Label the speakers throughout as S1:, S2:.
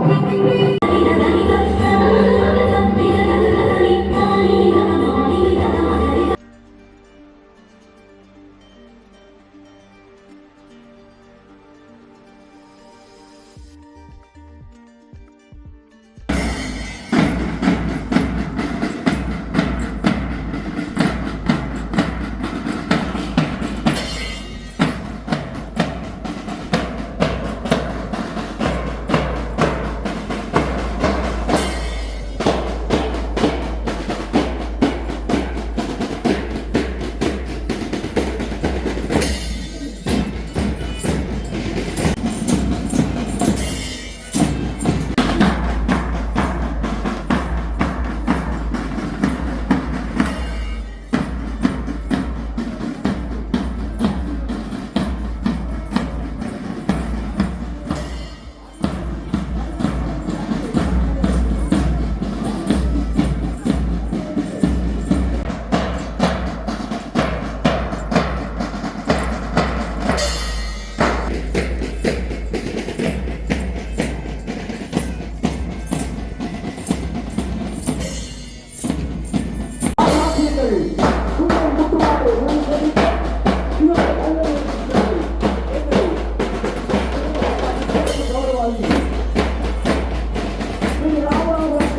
S1: Thank you.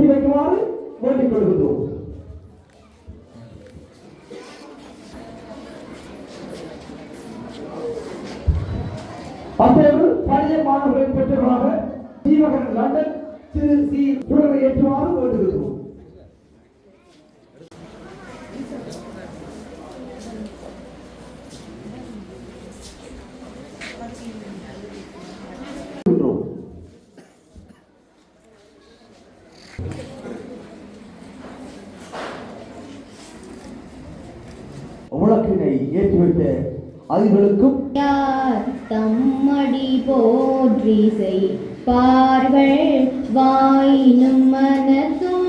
S1: ಜೀವಕ್ಕೆ ಮಾರು ಓಟಿಕೊಳ್ಳುವುದು ஏற்றிவிட்டு
S2: அவர்களுக்கும் தம்மடி போற்றிசை பார்வள் வாயினும் மனதும்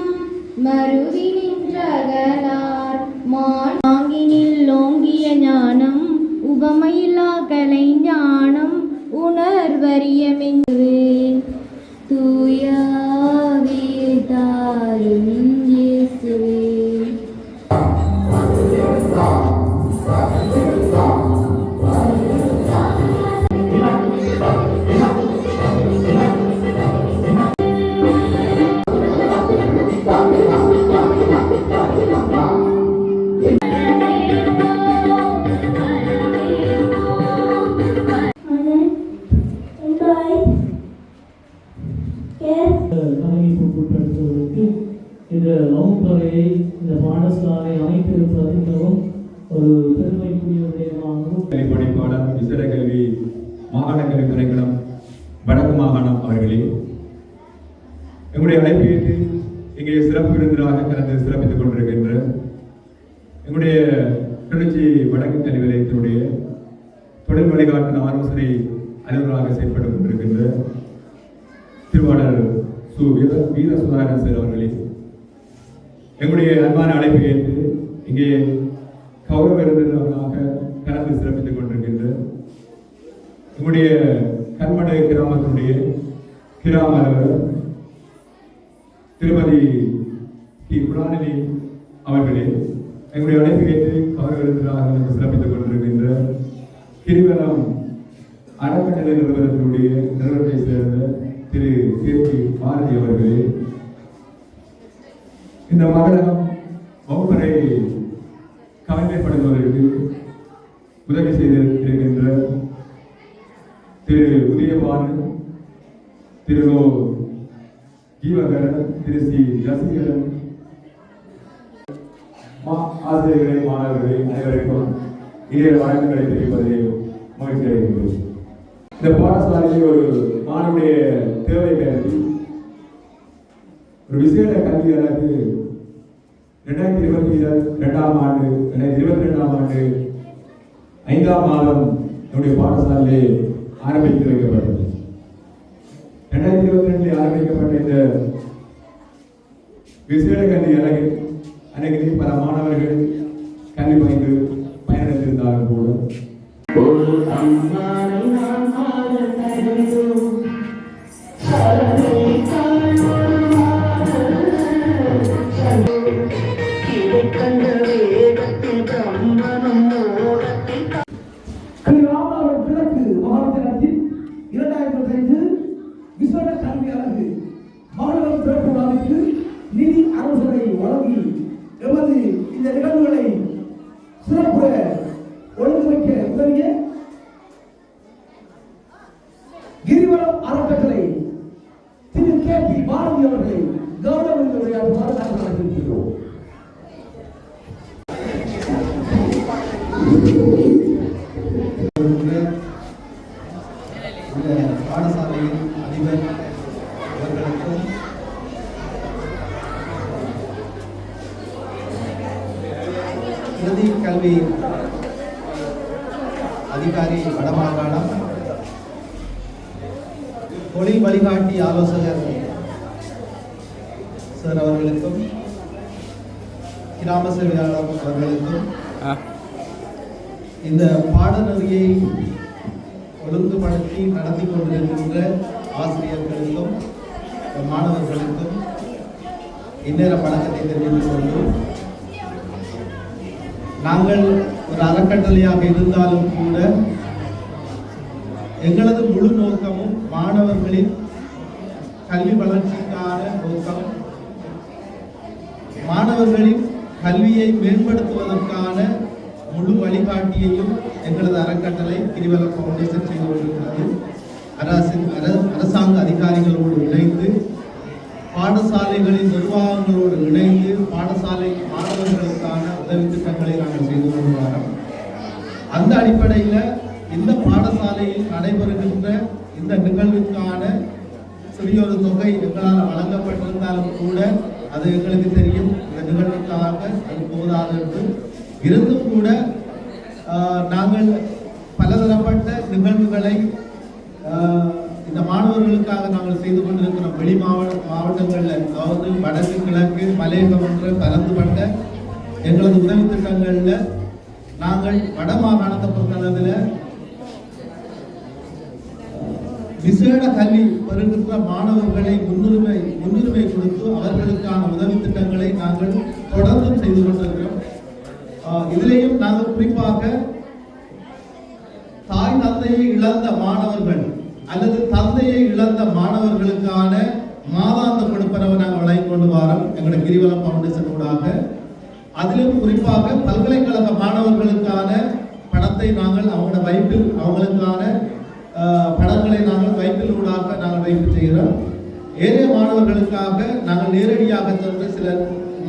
S2: மருவி நின்றகலார். மாங்கினில் ஓங்கிய ஞானம் உபமையிலா கலை ஞானம் உணர்வறிய
S3: விசேட கல்வி வடக்கு மாகாணம் அவர்களே எங்களுடைய அழைப்பு ஏற்று இங்கே சிறப்பு விருந்தினராக கலந்து சிறப்பித்துக் கொண்டிருக்கின்ற எங்களுடைய கிளர்ச்சி வடக்கு கல்வி நிலையத்தினுடைய தொழில் வழிகாட்டின் ஆலோசனை அலுவலராக செயல்பட்டுக் கொண்டிருக்கின்ற திருவாளர் சு. வீர வீர சுதாகரன் சார் அவர்களே எங்களுடைய அன்பான அழைப்பை ஏற்று இங்கே கௌரவ விருந்தினர்களாக கலந்து சிறப்பித்துக் கொண்டு நம்முடைய கண்மடை கிராமத்தினுடைய கிராம திருமதி டி குணாநிதி அவர்களே எங்களுடைய அழைப்பு கேட்டு கௌரவ சிறப்பித்துக் கொண்டிருக்கின்ற கிரிவலம் அறக்கட்டளை நிறுவனத்தினுடைய நிறுவனத்தை சேர்ந்த திரு. கீர்த்தி பாரதி அவர்களே இந்த மகளம் வகுப்பறை கலைமைப்படுத்துவதற்கு உதவி செய்திருக்கின்ற திரு உதயபானு திரு ஓ. ஜீவகரன் திரு சி ரசிகரன் மா- ஆசிரியர்களே மாணவர்களே அனைவருக்கும் இதே வணக்கங்களை தெரிவிப்பதை மகிழ்ச்சி அடைகின்றோம் இந்த பாடசாலையில் ஒரு மாணவனுடைய தேவை கருதி ஒரு விசேட கல்வி அலகு ரெண்டாயிரத்தி இருபத்தி ரெண்டாம் ஆண்டு ரெண்டாயிரத்தி இருபத்தி ரெண்டாம் ஆண்டு ஐந்தாம் மாதம் என்னுடைய பாடசாலையிலே ஆரம்பித்து வைக்கப்பட்டது ரெண்டாயிரத்தி இருபத்தி ரெண்டில் ஆரம்பிக்கப்பட்ட இந்த விசேட கல்வி அழகு அழகிலே பல மாணவர்கள் கல்வி பயின்று பயனடைந்திருந்தாலும் கூட
S4: ஒரு
S1: பிரதி
S5: கல்வி அதிகாரி வடமாகாணம். தொழில் வழிகாட்டி ஆலோசகர் சார் அவர்களுக்கும் கிராம சேவையாளர் அவர்களுக்கும் இந்த பாடநெறியை ஒழுங்குபடுத்தி நடத்தி கொண்டிருக்கின்ற ஆசிரியர்களுக்கும் மாணவர்களுக்கும் இந்நேர வணக்கத்தை தெரிவித்துக் கொண்டு நாங்கள் ஒரு அறக்கட்டளையாக இருந்தாலும் கூட எங்களது முழு நோக்கமும் மாணவர்களின் கல்வி வளர்ச்சிக்கான நோக்கம் மாணவர்களின் கல்வியை மேம்படுத்துவதற்கான முழு வழிகாட்டியையும் எங்களது அறக்கட்டளை கிரிவல ஃபவுண்டேஷன் செய்து கொண்டிருக்கிறது. அரசின் அரசாங்க அதிகாரிகளோடு இணைந்து பாடசாலைகளின் நிர்வாகங்களோடு இணைந்து பாடசாலை மாணவர்களுக்கான உதவி திட்டங்களை நாங்கள் செய்து கொண்டு அந்த அடிப்படையில் இந்த பாடசாலையில் நடைபெறுகின்ற இந்த நிகழ்விற்கான சிறியொரு தொகை எங்களால் வழங்கப்பட்டிருந்தாலும் கூட அது எங்களுக்கு தெரியும். இந்த நிகழ்வுக்காக அது போதாது என்று. இருந்தும் கூட நாங்கள் பலதரப்பட்ட நிகழ்வுகளை ஆஹ், இந்த மாணவர்களுக்காக நாங்கள் செய்து கொண்டிருக்கிறோம் வெளி மாவட்ட மாவட்டங்களில் அதாவது வடக்கு கிழக்கு மலையகம் என்ற பரந்துபட்ட எங்களது உதவி திட்டங்களில் நாங்கள் வட மாகாணத்தை பொறுத்தளவில் விசேட கல்வி பெறுகின்ற மாணவர்களை முன்னுரிமை முன்னுரிமை கொடுத்து அவர்களுக்கான உதவி திட்டங்களை நாங்கள் தொடர்ந்து செய்து கொண்டிருக்கிறோம். ஆஹ் இதிலேயும் நாங்கள் குறிப்பாக தாய் தந்தையை இழந்த மாணவர்கள் அல்லது தந்தையை இழந்த மாணவர்களுக்கான மாதாந்த கொடுப்பனவை நாங்கள் வழங்கிக் கொண்டு வரோம். எங்களுடைய கிரிவல பவுண்டேஷன் ஊடாக. அதிலும் குறிப்பாக பல்கலைக்கழக மாணவர்களுக்கான பணத்தை நாங்கள் அவங்களோட வைப்பில் அவங்களுக்கான படங்களை பணங்களை நாங்கள் வைப்பில் ஊடாக நாங்கள் வைப்பு செய்கிறோம். ஏனைய மாணவர்களுக்காக நாங்கள் நேரடியாக சென்று சில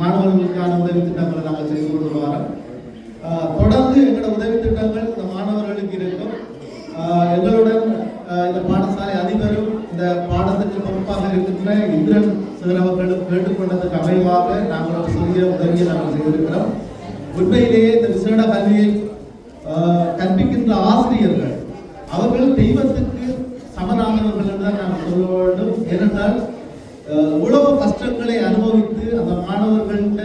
S5: மாணவர்களுக்கான உதவி திட்டங்களை நாங்கள் செய்து கொண்டு வரோம். தொடர்ந்து எங்களோட உதவி திட்டங்கள் இந்த மாணவர்களுக்கு இருக்கும். இந்த பாடசாலை அதிபரும் இந்த பாடத்திற்கு பொறுப்பாக இருக்கின்ற இந்திரன் சார் அவர்களும் கேட்டுக்கொண்டதற்கு அமைவாக நாங்கள் ஒரு சிறிய உதவியை நாங்கள் செய்திருக்கிறோம். உண்மையிலேயே இந்த விசேட கல்வியை கற்பிக்கின்ற ஆசிரியர்கள் அவர்கள் தெய்வத்துக்கு சமனானவர்கள் என்றுதான் நாம் சொல்ல வேண்டும். ஏனென்றால் உழவு கஷ்டங்களை அனுபவித்து அந்த மாணவர்கள்ட்ட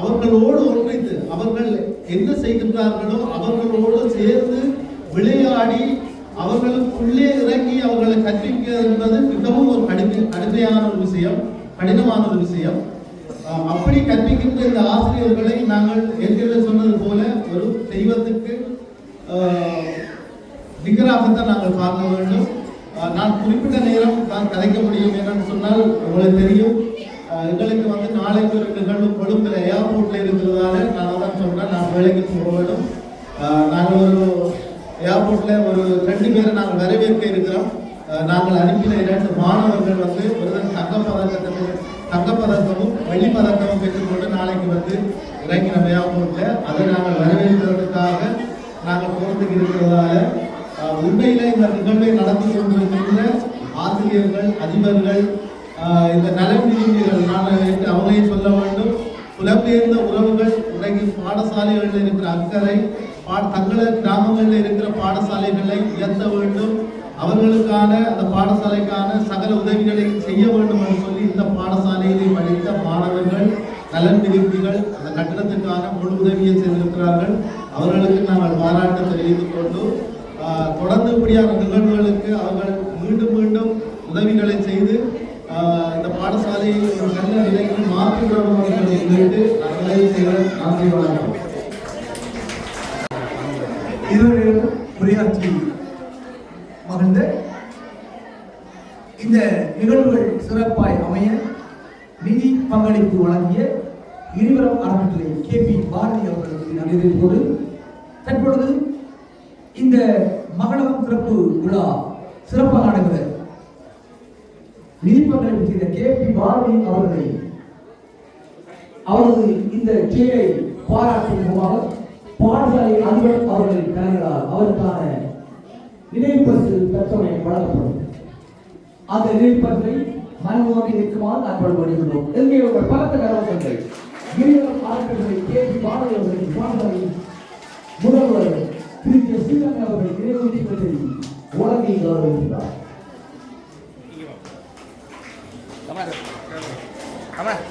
S5: அவர்களோடு ஒன்றித்து அவர்கள் என்ன செய்கின்றார்களோ அவர்களோடு சேர்ந்து விளையாடி அவர்களுக்குள்ளே இறங்கி அவர்களை கற்பிக்க என்பது மிகவும் ஒரு கடுமை கடுமையான ஒரு விஷயம் கடினமான ஒரு விஷயம். அப்படி கற்பிக்கின்ற இந்த ஆசிரியர்களை நாங்கள் ஏற்கனவே சொன்னது போல ஒரு தெய்வத்துக்கு ஆஹ், நிகராகத்தான் நாங்கள் பார்க்க வேண்டும். நான் குறிப்பிட்ட நேரம் நான் கதைக்க முடியும் என்னன்னு சொன்னால் உங்களுக்கு தெரியும். எங்களுக்கு வந்து நாளைக்கு ஒரு நிகழ்வு கொழும்பில் ஏர்போர்ட்டில் இருக்கிறதால நான் அதான் சொல்றேன். நான் வேலைக்கு போக வேண்டும். நாங்கள் ஒரு ஏர்போர்ட்ல ஒரு ரெண்டு பேரை நாங்கள் வரவேற்க இருக்கிறோம். நாங்கள் அனுப்பின இரண்டு மாணவர்கள் வந்து ஒருத்தன் தங்கப்பதக்கத்தை தங்கப்பதக்கமும் வெள்ளிப்பதக்கமும் பெற்றுக்கொண்டு நாளைக்கு வந்து இறங்கி நம்ம ஏர்போர்ட்ல அதை நாங்கள் வரவேற்கிறதுக்காக நாங்கள் போகிறதுக்கு இருக்கிறதால ஆஹ் இந்த நிகழ்வை நடத்தி கொண்டிருக்கின்ற ஆசிரியர்கள் அதிபர்கள் இந்த நலன் விரும்பிகள் நான் அவங்களையும் சொல்ல வேண்டும். புலம்பெயர்ந்த உறவுகள் இன்றைக்கு பாடசாலைகளில் இருக்கிற அக்கறை பா- தங்கள கிராமங்களில் இருக்கிற பாடசாலைகளை உயர்த்த வேண்டும். அவர்களுக்கான அந்த பாடசாலைக்கான சகல உதவிகளை செய்ய வேண்டும் என்று சொல்லி இந்த பாடசாலையிலே படித்த மாணவர்கள் நலன் விரும்பிகள் அந்த கட்டணத்துக்கான முழு உதவியை செய்திருக்கிறார்கள். அவர்களுக்கு நாங்கள் பாராட்டு தெரிவித்துக் கொண்டு தொடர்ந்து இப்படியான நிகழ்வுகளுக்கு அவர்கள் மீண்டும் மீண்டும் உதவிகளை செய்து இந்த பாடசாலையை ஒரு நல்ல நிலைக்கு மாற்றி வருவார்கள் என்று நாங்களே செய்கிறோம் நன்றி வணக்கம்.
S1: உரையாற்றி மகிழ்ந்த இந்த நிகழ்வுகள் சிறப்பாய் அமைய நிதி பங்களிப்பு வழங்கிய இருவரும் அறக்கட்டளை கே பி பாரதி அவர்களுக்கு நன்றி போது தற்பொழுது இந்த மகளகம் சிறப்பு விழா சிறப்பாக நடக்கிற நிதி பங்களிப்பு செய்த கே பி பாரதி அவர்களை அவரது இந்த செயலை பாராட்டும் முகமாக பாடசாலை அதிபர் அவர்களின் கலைஞரால் அவருக்கான நினைவு பரிசு பெற்றமை வழங்கப்படும் அந்த நினைவு பரிசை மனமோகி நிற்குமாறு நாங்கள் வருகின்றோம் எங்கே உங்கள் பலத்த கலவரங்கள் இருவரும் ஆட்களை கேள்வி பாரதி அவர்களின் பாடசாலை முதல்வர் திரு கே ஸ்ரீரங்கன் அவர்கள் நினைவு தீபத்தை வழங்கி கௌரவிக்கிறார்
S6: Come on. Come on.